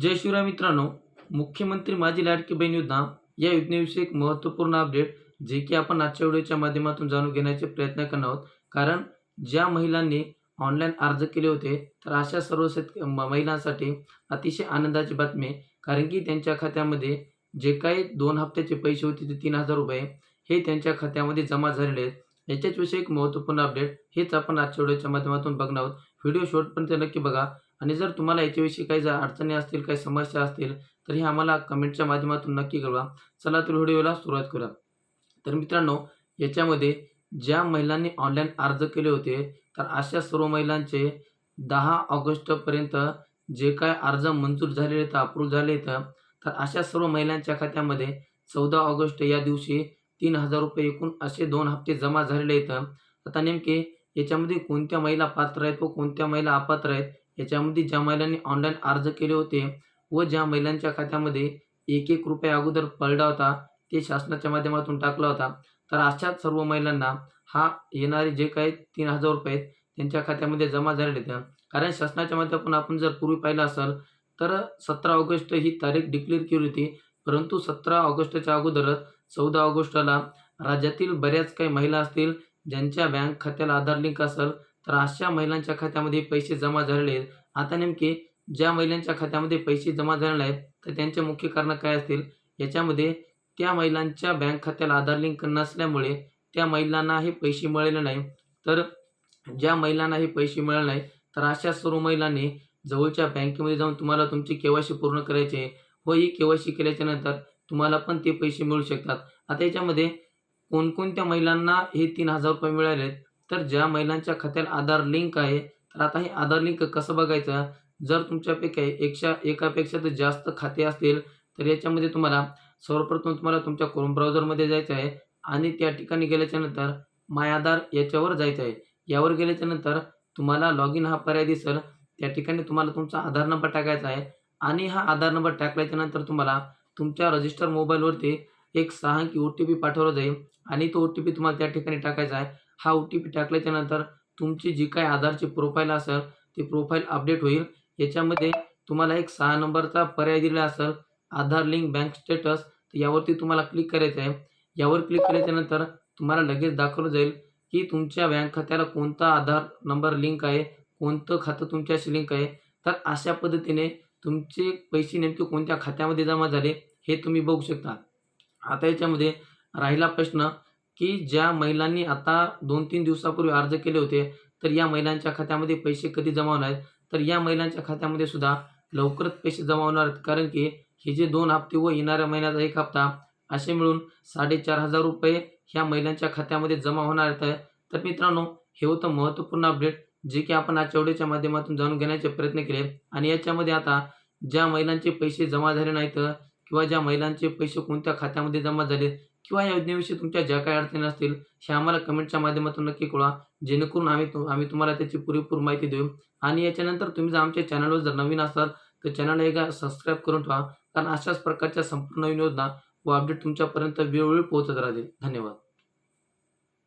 जय शिवराय मित्रांनो मुख्यमंत्री माझी लाडकी बहीण योजना या योजनेविषयी एक महत्त्वपूर्ण अपडेट जे की आपण आजच्या व्हिडिओच्या माध्यमातून जाणून घेण्याचे प्रयत्न करणार आहोत. कारण ज्या महिलांनी ऑनलाईन अर्ज केले होते तर अशा सर्व शेत म- महिलांसाठी अतिशय आनंदाची बातमी कारण की त्यांच्या खात्यामध्ये जे काही दोन हप्त्याचे पैसे होते ते तीन हजार रुपये हे त्यांच्या खात्यामध्ये जमा झालेले आहेत. याच्याच विषयी एक महत्त्वपूर्ण अपडेट हेच आपण आजच्या व्हिडिओच्या माध्यमातून बघणार आहोत. व्हिडिओ शेवटपर्यंत नक्की बघा. आणि जर तुम्हाला याच्याविषयी काही जर अडचणी असतील काही समस्या असतील तर हे आम्हाला कमेंटच्या माध्यमातून नक्की कळवा. चला तर व्हिडिओला सुरुवात करूया. तर मित्रांनो याच्यामध्ये ज्या महिलांनी ऑनलाईन अर्ज केले होते तर अशा सर्व महिलांचे दहा ऑगस्टपर्यंत जे काय अर्ज मंजूर झालेले आहेत अप्रूव्ह झाले आहेत तर अशा सर्व महिलांच्या खात्यामध्ये चौदा ऑगस्ट या दिवशी तीन हजार रुपये एकूण असे दोन हप्ते जमा झालेले आहेत. आता नेमके याच्यामध्ये कोणत्या महिला पात्र आहेत व कोणत्या महिला अपात्र आहेत याच्यामध्ये ज्या महिलांनी ऑनलाईन अर्ज केले होते व ज्या महिलांच्या खात्यामध्ये एक एक रुपया अगोदर पडला होता ते शासनाच्या माध्यमातून टाकला होता. तर अशाच सर्व महिलांना हा येणारे जे काही तीन हजार रुपये आहेत त्यांच्या खात्यामध्ये जमा झालेले आहेत. कारण शासनाच्या माध्यमातून आपण जर पूर्वी पाहिलं असेल तर सतरा ऑगस्ट ही तारीख डिक्लेअर केली होती. परंतु सतरा ऑगस्टच्या अगोदरच चौदा ऑगस्टला राज्यातील बऱ्याच काही महिला असतील ज्यांच्या बँक खात्याला आधार लिंक असेल तर अशा महिलांच्या खात्यामध्ये पैसे जमा झालेले आहेत. आता नेमके ज्या महिलांच्या खात्यामध्ये पैसे जमा झालेले आहेत तर त्यांचे मुख्य कारण काय असतील? याच्यामध्ये त्या महिलांच्या बँक खात्याला आधार लिंक नसल्यामुळे त्या महिलांना हे पैसे मिळाले नाही. तर ज्या महिलांना हे पैसे मिळाले नाही तर अशा सर्व महिलांनी जवळच्या बँकेमध्ये जाऊन तुम्हाला तुमची केवायसी सी पूर्ण करायची आहे. व ही केवायसी सी केल्याच्यानंतर तुम्हाला पण ते पैसे मिळू शकतात. आता याच्यामध्ये कोणकोणत्या महिलांना हे तीन हजार रुपये मिळाले आहेत तर ज्या महिलांच्या खात्याला आधार लिंक आहे तर आता हे आधार लिंक कसं बघायचं? जर तुमच्यापैकी एकशा एकापेक्षा तर जास्त खाते असतील तर याच्यामध्ये तुम्हाला सर्वप्रथम तुम्हाला तुमच्या क्रोम ब्राउझरमध्ये जायचं आहे आणि त्या ठिकाणी गेल्याच्यानंतर माय आधार याच्यावर जायचं आहे. यावर गेल्याच्यानंतर तुम्हाला लॉग इन हा पर्याय दिसेल. त्या ठिकाणी तुम्हाला तुमचा आधार नंबर टाकायचा आहे आणि हा आधार नंबर टाकल्याच्या नंतर तुम्हाला तुमच्या रजिस्टर मोबाईलवरती एक सहा अंकी ओ टी पी पाठवला जाईल आणि तो ओ टी पी तुम्हाला त्या ठिकाणी टाकायचा आहे. हा ओ टी पी टाकल्याच्यानंतर तुमची जी काही आधारची प्रोफाईल असेल ती प्रोफाईल अपडेट होईल. याच्यामध्ये तुम्हाला एक सहा नंबरचा पर्याय दिला असेल आधार लिंक बँक स्टेटस तर यावरती तुम्हाला क्लिक करायचं आहे. यावर क्लिक केल्याच्यानंतर तुम्हाला लगेच दाखवलं जाईल की तुमच्या बँक खात्याला कोणता आधार नंबर लिंक आहे कोणतं खातं तुमच्याशी लिंक आहे. तर अशा पद्धतीने तुमचे पैसे नेमके कोणत्या खात्यामध्ये जमा झाले हे तुम्ही बघू शकता. आता याच्यामध्ये राहिला प्रश्न की ज्या महिलांनी आता दोन तीन दिवसापूर्वी अर्ज केले होते तर या महिलांच्या खात्यामध्ये पैसे कधी जमा होणार आहेत? तर या महिलांच्या खात्यामध्ये सुद्धा लवकरच पैसे जमा होणार आहेत कारण की हे जे दोन हप्ते व येणाऱ्या महिन्याचा एक हप्ता असे मिळून साडेचार हजार रुपये ह्या महिलांच्या खात्यामध्ये जमा होणार आहेत. तर मित्रांनो हे होतं महत्त्वपूर्ण अपडेट जे की आपण आजच्या व्हिडिओच्या माध्यमातून जाणून घेण्याचे प्रयत्न केले. आणि याच्यामध्ये आता ज्या महिलांचे पैसे जमा झाले नाहीत किंवा ज्या महिलांचे पैसे कोणत्या खात्यामध्ये जमा झाले किंवा या योजनेविषयी तुमच्या ज्या काही अडचणी असतील हे आम्हाला कमेंटच्या माध्यमातून नक्की कळवा. जेणेकरून आम्ही तु आम्ही तुम्हाला त्याची पुरेपूर माहिती देऊ. आणि याच्यानंतर तुम्ही जर आमच्या चॅनलवर जर नवीन असाल तर चॅनल एकदा सबस्क्राईब करून ठेवा. कारण अशाच प्रकारच्या संपूर्ण नवीन योजना व अपडेट तुमच्यापर्यंत वेळोवेळी पोहोचत राहतील. धन्यवाद.